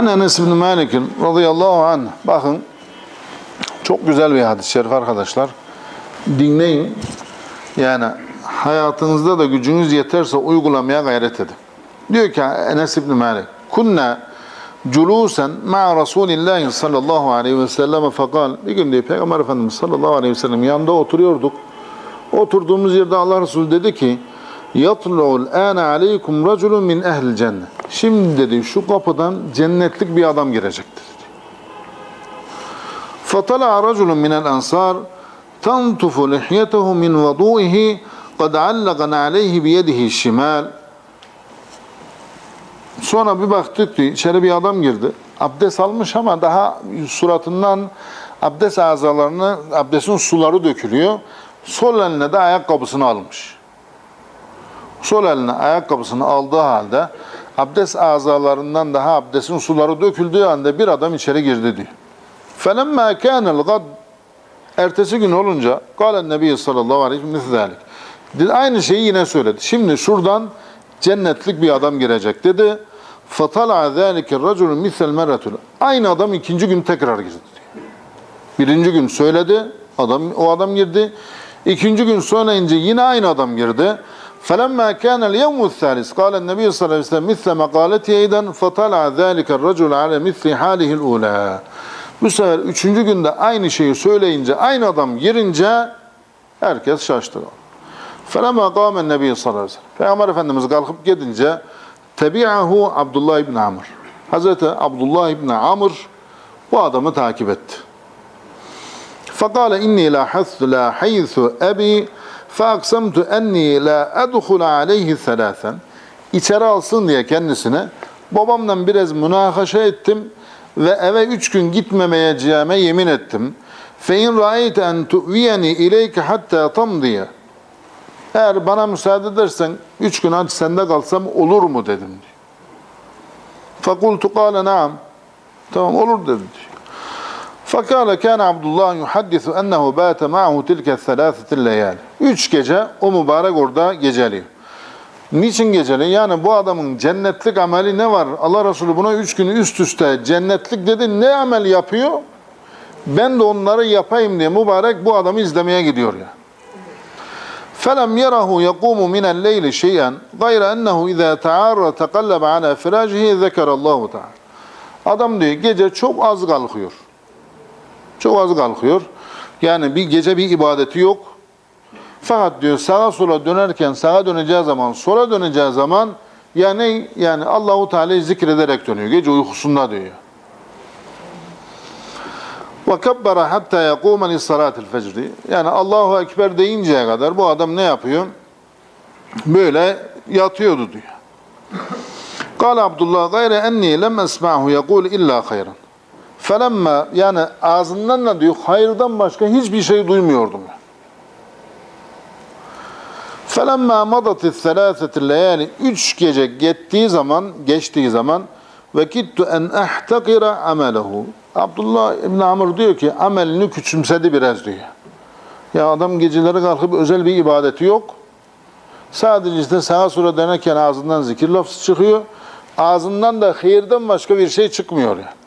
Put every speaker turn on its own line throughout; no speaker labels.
An Enes bin Malik radıyallahu anh. Bakın çok güzel bir hadis-i şerif arkadaşlar. Dinleyin. Yani hayatınızda da gücünüz yeterse uygulamaya gayret edin. Diyor ki Enes bin Malik. Kunna culusen ma Resulillahi sallallahu aleyhi ve sellem fekal. Bir gün diyor Peygamber Efendimiz sallallahu aleyhi ve sellem yanında oturuyorduk. Oturduğumuz yerde Allah Resulü dedi ki yatlu'ul ana aleykum raculun min ehlil cennet. Şimdi dedi şu kapıdan cennetlik bir adam girecektir. فطلع رجل من الأنصار تنطف لحيته من وضوئه قد علق عليه بيده الشمال Sonra bir baktık ki içeri bir adam girdi. Abdest almış ama daha suratından abdest azalarını, abdestin suları dökülüyor. Sol eline de ayakkabısını almış. Sol eline ayakkabısını aldığı halde abdest azalarından daha abdestin suları döküldüğü anda bir adam içeri girdi diyor. فَلَمَّا كَانَ الْغَدْ Ertesi gün olunca قال Nebi sallallahu aleyhi ve sellem Dedi, Aynı şeyi yine söyledi. Şimdi şuradan cennetlik bir adam girecek dedi. فَطَلَعَ ذَٰلِكَ الرَّجُلُ مِثَ الْمَرَةُ Aynı adam ikinci gün tekrar girdi diyor. Birinci gün söyledi, adam o adam girdi. İkinci gün söyleyince yine aynı adam girdi. فَلَمَّا كَانَ الْيَوْمُ الثَّالِثِ قال النبي صلى الله عليه وسلم مثل مقالته ايضا فطلع ذلك الرجل على مثل حاله الأولى Bu sefer üçüncü günde aynı şeyi söyleyince, aynı adam girince herkes şaştı. فَلَمَا قَامَ النَّبِيُّ sallallahu aleyhi ve sellem. Peygamber Efendimiz kalkıp gidince tebi'ahu Abdullah ibn Amr. Hazreti Abdullah ibn Amr bu adamı takip etti. فقال إني لاحظت لا حيث أبي فأقسمت أني لا أدخل عليه ثلاثا İçeri alsın diye kendisine babamla biraz münakaşa ettim ve eve üç gün gitmemeyeceğime yemin ettim. فَاِنْ رَأَيْتَ اَنْ تُؤْوِيَنِي اِلَيْكَ حَتَّى تَمْضِيَ Eğer bana müsaade edersen üç gün hadi sende kalsam olur mu dedim diyor. فَقُلْتُ قَالَ نَعَمْ Tamam olur dedi diyor. فَقَالَ كَانَ عَبْدُ يُحَدِّثُ أَنَّهُ بَاتَ مَعَهُ تِلْكَ الثَّلَاثَةِ اللَّيَالِ Üç gece o mübarek orada geceliyor. Niçin geceli? Yani bu adamın cennetlik ameli ne var? Allah Resulü buna üç gün üst üste cennetlik dedi. Ne amel yapıyor? Ben de onları yapayım diye mübarek bu adamı izlemeye gidiyor ya. فَلَمْ يَرَهُ يَقُومُ مِنَ اللَّيْلِ شَيْئًا غَيْرَ أَنَّهُ إِذَا تَعَارَ تَقَلَّبَ عَلَى فِرَاجِهِ ذَكَرَ اللّٰهُ تَعَالَى Adam diyor gece çok az kalkıyor. Çok az kalkıyor. Yani bir gece bir ibadeti yok. Fakat diyor sağa sola dönerken sağa döneceği zaman, sola döneceği zaman yani yani Allahu Teala'yı zikrederek dönüyor. Gece uykusunda diyor. Ve kebbera hatta yekûme li salatil fecri. Yani Allahu Ekber deyinceye kadar bu adam ne yapıyor? Böyle yatıyordu diyor. Kale Abdullah gayre enni lem esma'hu yekûl illa hayran. Felemma yani ağzından da diyor hayırdan başka hiçbir şey duymuyordum. Felemma madat selâsetil leyali üç gece gittiği zaman, geçtiği zaman ve kittu en ahtakira amelehu. Abdullah İbn Amr diyor ki amelini küçümsedi biraz diyor. Ya adam geceleri kalkıp özel bir ibadeti yok. Sadece işte sağa sola dönerken ağzından zikir lafı çıkıyor. Ağzından da hayırdan başka bir şey çıkmıyor yani.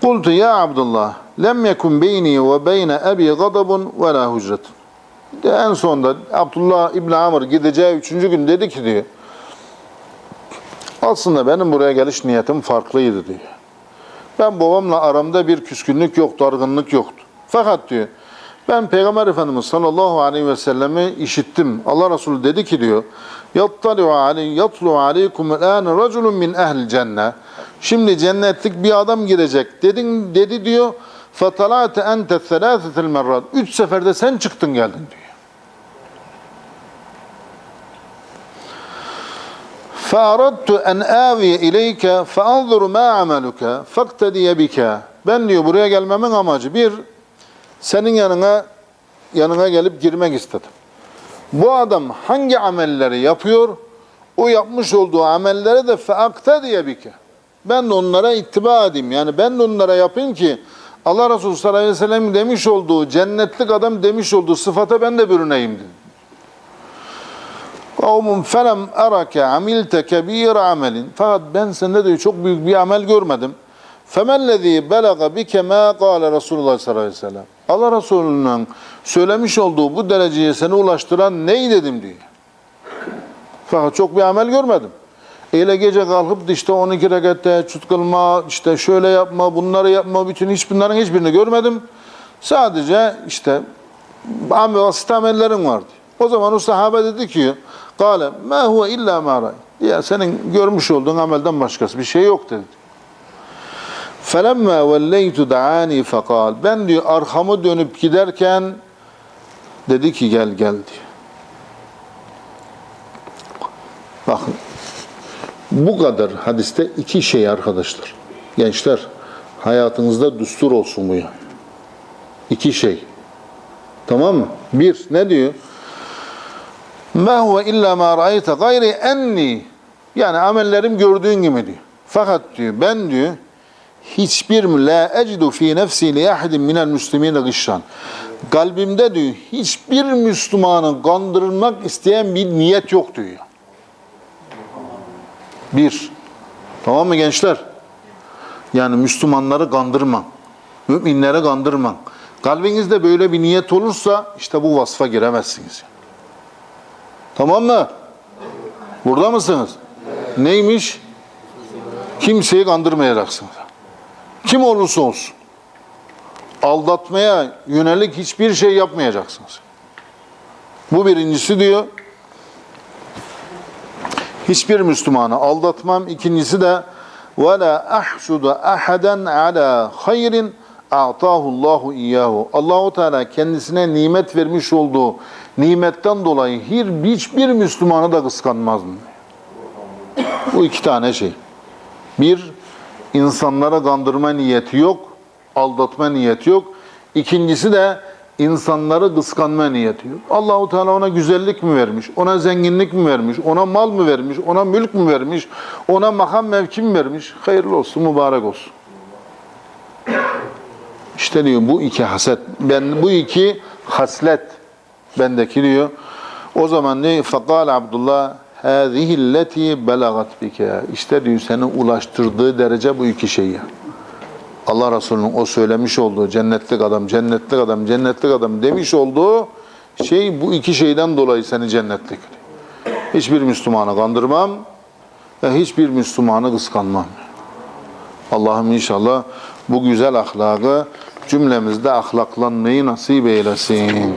Kultu ya Abdullah lem yekun beyni ve beyne ebi gadabun ve la hucretun. De en sonunda Abdullah İbn Amr gideceği üçüncü gün dedi ki diyor. Aslında benim buraya geliş niyetim farklıydı diyor. Ben babamla aramda bir küskünlük yoktu, dargınlık yoktu. Fakat diyor ben Peygamber Efendimiz sallallahu aleyhi ve sellemi işittim. Allah Resulü dedi ki diyor yattali'u aleykum alâne raculun min ehl cennet. Şimdi cennetlik bir adam girecek. Dedin dedi diyor. Fatalate ente selâsetel merrat. Üç seferde sen çıktın geldin diyor. فَاَرَدْتُ اَنْ آوِيَ اِلَيْكَ فَاَنْظُرُ مَا عَمَلُكَ فَاقْتَدِيَ بِكَ Ben diyor buraya gelmemin amacı bir, senin yanına yanına gelip girmek istedim. Bu adam hangi amelleri yapıyor? O yapmış olduğu amellere de فَاَقْتَدِيَ بِكَ ben de onlara ittiba edeyim. Yani ben de onlara yapayım ki Allah Resulü sallallahu aleyhi ve sellem demiş olduğu, cennetlik adam demiş olduğu sıfata ben de bürüneyim dedi. Kavmun felem arake amilte kebir amelin. Fakat ben sende diyor çok büyük bir amel görmedim. Femellezî belaga bike mâ kâle Resulullah sallallahu aleyhi ve sellem. Allah Resulü'nün söylemiş olduğu bu dereceye seni ulaştıran ney dedim diyor. Fakat çok bir amel görmedim. Öyle gece kalkıp da işte 12 rekat teheccüd kılma, işte şöyle yapma, bunları yapma, bütün hiç bunların hiçbirini görmedim. Sadece işte amel, amellerin vardı. O zaman o sahabe dedi ki, Kale, ma huve illa ma. Ya senin görmüş olduğun amelden başkası bir şey yok dedi. Felemma velleytu da'ani fekal. Ben diyor arkamı dönüp giderken dedi ki gel gel diyor. Bakın bu kadar hadiste iki şey arkadaşlar. Gençler hayatınızda düstur olsun bu ya. İki şey. Tamam mı? Bir ne diyor? Ma huve illa ma ra'ayte gayri enni. Yani amellerim gördüğün gibi diyor. Fakat diyor ben diyor hiçbir la ecidu fi nefsi li ahadin minel muslimine gışşan. Kalbimde diyor hiçbir Müslümanı kandırmak isteyen bir niyet yok diyor. Bir. Tamam mı gençler? Yani Müslümanları kandırma. Müminleri kandırma. Kalbinizde böyle bir niyet olursa işte bu vasfa giremezsiniz. Tamam mı? Burada mısınız? Neymiş? Kimseyi kandırmayacaksınız. Kim olursa olsun. Aldatmaya yönelik hiçbir şey yapmayacaksınız. Bu birincisi diyor hiçbir Müslümanı aldatmam. İkincisi de ve la ahsuda ahaden ala hayrin a'tahu Allahu iyyahu. Allahu Teala kendisine nimet vermiş olduğu nimetten dolayı hiçbir Müslümanı da kıskanmaz mı? Bu iki tane şey. Bir, insanlara kandırma niyeti yok, aldatma niyeti yok. İkincisi de insanları kıskanma niyeti yok. Allahu Teala ona güzellik mi vermiş, ona zenginlik mi vermiş, ona mal mı vermiş, ona mülk mü vermiş, ona makam mevki mi vermiş? Hayırlı olsun, mübarek olsun. İşte diyor bu iki haset, ben bu iki haslet bendeki diyor. O zaman ne? Fakal Abdullah hâzihilleti belagat bike. İşte diyor seni ulaştırdığı derece bu iki şey ya. Allah Resulü'nün o söylemiş olduğu cennetlik adam, cennetlik adam, cennetlik adam demiş olduğu şey bu iki şeyden dolayı seni cennetlik. Hiçbir Müslümanı kandırmam ve hiçbir Müslümanı kıskanmam. Allah'ım inşallah bu güzel ahlakı cümlemizde ahlaklanmayı nasip eylesin.